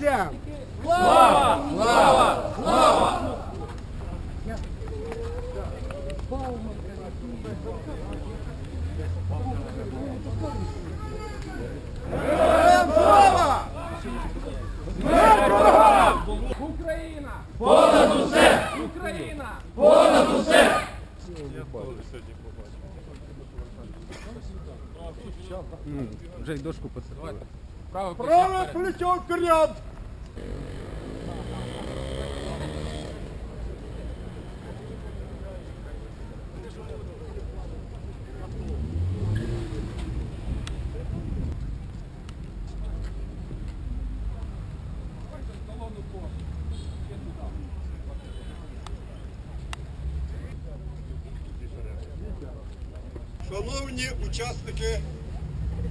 лубенцям! Героям слава! Україна! Понад усе! Україна! Вже й дошку посадили. Право Праве плечо вперед! Шановні учасники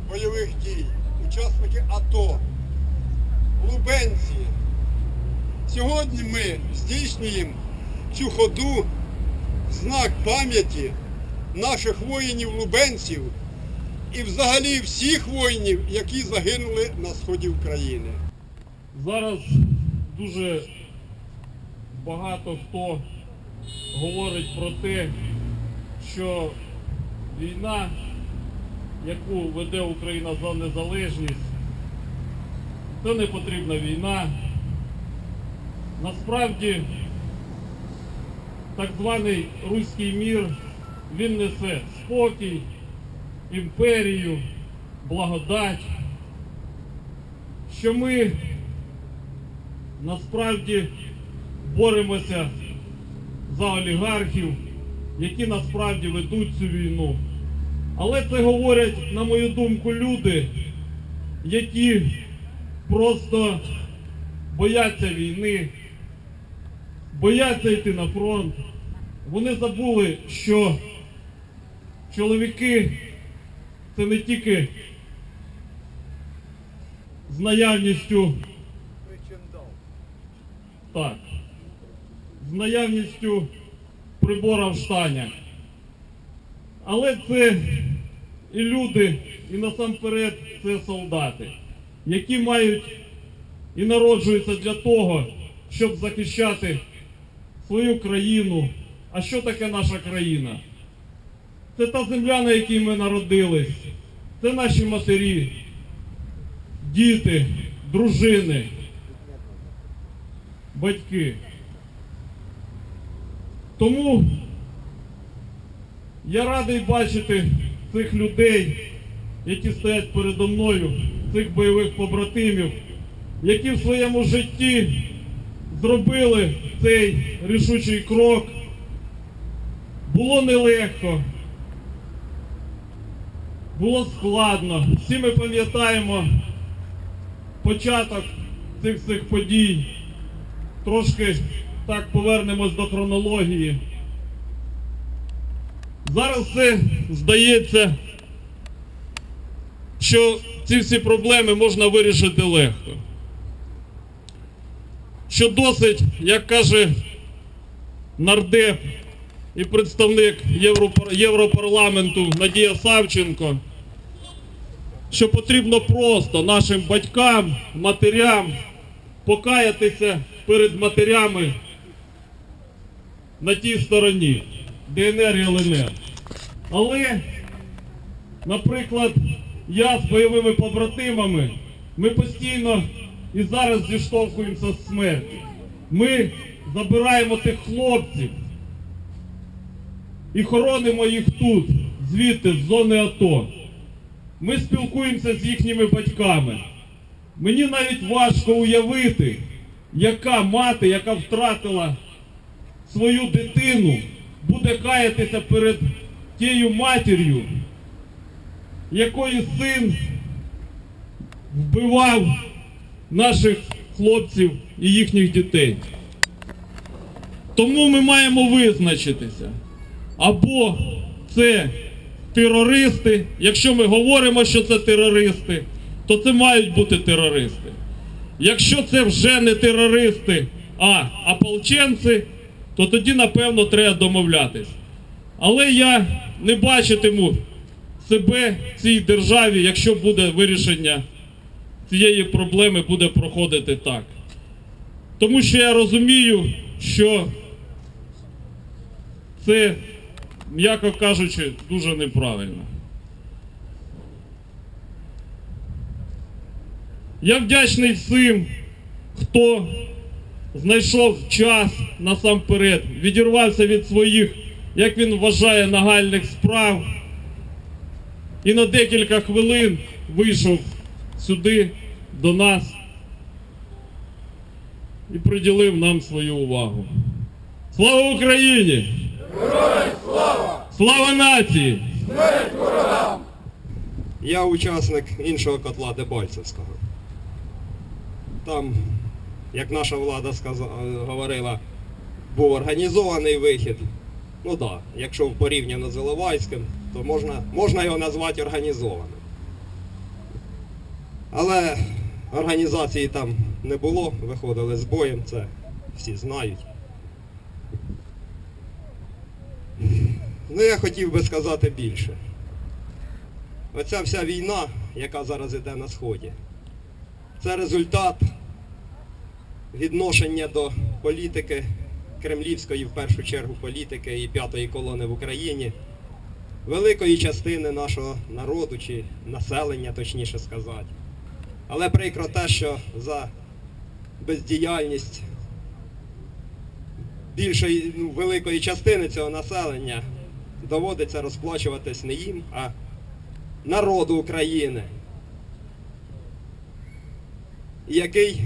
бойових дій, учасники АТО, лубенці, сьогодні ми здійснюємо цю ходу знак пам'яті наших воїнів-лубенців і взагалі всіх воїнів, які загинули на сході України. Зараз дуже багато хто говорить про те, що війна, яку веде Україна за незалежність, це не потрібна війна. Насправді, так званий руський мір, він несе спокій, імперію, благодать, що ми насправді боремося за олігархів, які насправді ведуть цю війну. Але це говорять, на мою думку, люди, які просто бояться війни, бояться йти на фронт. Вони забули, що чоловіки це не тільки з наявністю так. З наявністю прибора в штанях. Але це і люди, і насамперед це солдати, які мають і народжуються для того, щоб захищати свою країну. А що таке наша країна? Це та земля, на якій ми народились. Це наші матері, діти, дружини батьки. Тому я радий бачити цих людей, які стоять передо мною, цих бойових побратимів, які в своєму житті зробили цей рішучий крок. Було нелегко, було складно. Всі ми пам'ятаємо початок цих всіх подій трошки так повернемось до хронології. Зараз все здається, що ці всі проблеми можна вирішити легко. Що досить, як каже нардеп і представник Європарламенту Надія Савченко, що потрібно просто нашим батькам, матерям покаятися перед матерями на тій стороні ДНР і ЛНР. Але, наприклад, я з бойовими побратимами, ми постійно і зараз зіштовхуємося з смертю. Ми забираємо тих хлопців і хоронимо їх тут, звідти, з зони АТО. Ми спілкуємося з їхніми батьками. Мені навіть важко уявити, яка мати, яка втратила свою дитину, буде каятися перед тією матір'ю, якої син вбивав наших хлопців і їхніх дітей. Тому ми маємо визначитися. Або це терористи, якщо ми говоримо, що це терористи, то це мають бути терористи. Якщо це вже не терористи, а ополченці, то тоді, напевно, треба домовлятись. Але я не бачитиму себе в цій державі, якщо буде вирішення цієї проблеми буде проходити так. Тому що я розумію, що це, м'яко кажучи, дуже неправильно. Я вдячний всім, хто знайшов час насамперед, відірвався від своїх, як він вважає, нагальних справ і на декілька хвилин вийшов сюди до нас і приділив нам свою увагу. Слава Україні! Героям слава! Слава нації! Я учасник іншого котла Дебальцевського. Там, як наша влада сказа- говорила, був організований вихід. Ну так, да, якщо порівняно з Іловайським, то можна, можна його назвати організованим. Але організації там не було, виходили з боєм, це всі знають. Ну я хотів би сказати більше. Оця вся війна, яка зараз іде на Сході, це результат відношення до політики, кремлівської в першу чергу політики і п'ятої колони в Україні, великої частини нашого народу чи населення, точніше сказати. Але прикро те, що за бездіяльність більшої, ну, великої частини цього населення доводиться розплачуватись не їм, а народу України, який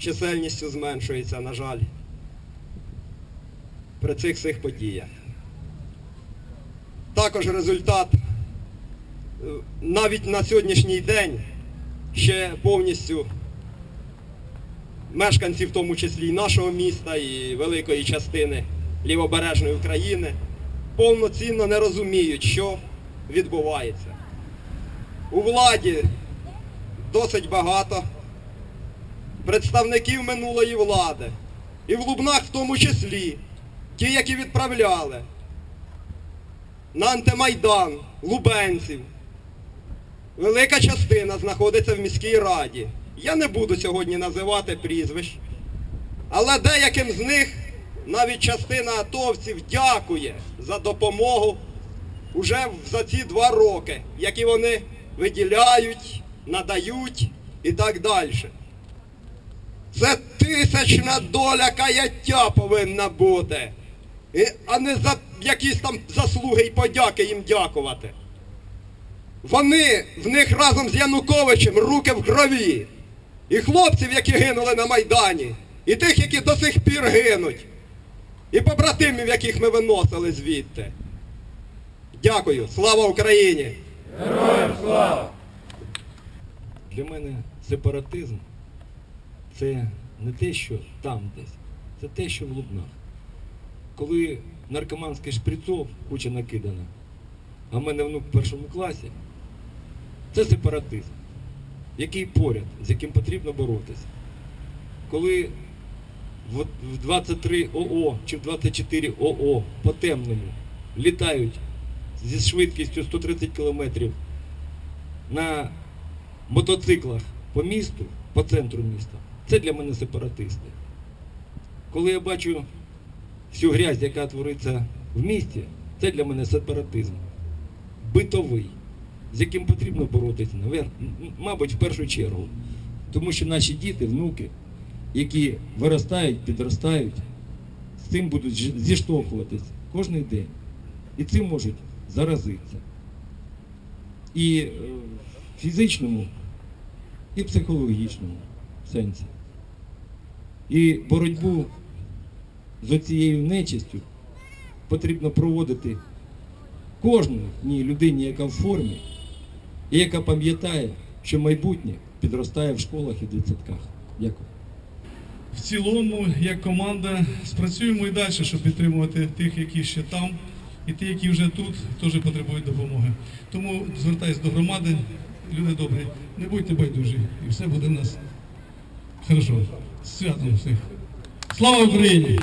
чисельністю зменшується, на жаль, при цих всіх подіях. Також результат е, навіть на сьогоднішній день ще повністю мешканці, в тому числі і нашого міста, і великої частини лівобережної України, повноцінно не розуміють, що відбувається. У владі досить багато представників минулої влади. І в Лубнах в тому числі, ті, які відправляли на антимайдан лубенців. Велика частина знаходиться в міській раді. Я не буду сьогодні називати прізвищ, але деяким з них навіть частина атовців дякує за допомогу уже за ці два роки, які вони виділяють, надають і так далі. Це тисячна доля каяття повинна бути, І- а не за якісь там заслуги і подяки їм дякувати. Вони в них разом з Януковичем руки в крові. І хлопців, які гинули на Майдані, і тих, які до сих пір гинуть, і побратимів, яких ми виносили звідти. Дякую. Слава Україні! Героям слава! Для мене сепаратизм це не те, що там десь, це те, що в Лубнах. Коли наркоманський шприцов куча накидана, а в мене внук в першому класі, це сепаратизм, який поряд, з яким потрібно боротися. Коли в в 23 ОО чи в 24 ОО по темному літають зі швидкістю 130 кілометрів на мотоциклах по місту, по центру міста, це для мене сепаратисти. Коли я бачу всю грязь, яка твориться в місті, це для мене сепаратизм. Битовий, з яким потрібно боротися, мабуть, в першу чергу. Тому що наші діти, внуки, які виростають, підростають, з цим будуть зіштовхуватись кожен день. І цим можуть заразитися. І е, в фізичному, і в психологічному сенсі. І боротьбу з оцією нечистю потрібно проводити кожній ній людині, яка в формі, і яка пам'ятає, що майбутнє підростає в школах і дитсадках. Дякую. В цілому, як команда, спрацюємо і далі, щоб підтримувати тих, які ще там, і ті, які вже тут, теж потребують допомоги. Тому звертаюся до громади, люди добрі, не будьте байдужі, і все буде в нас хорошо. З Святом всіх. Слава Україні!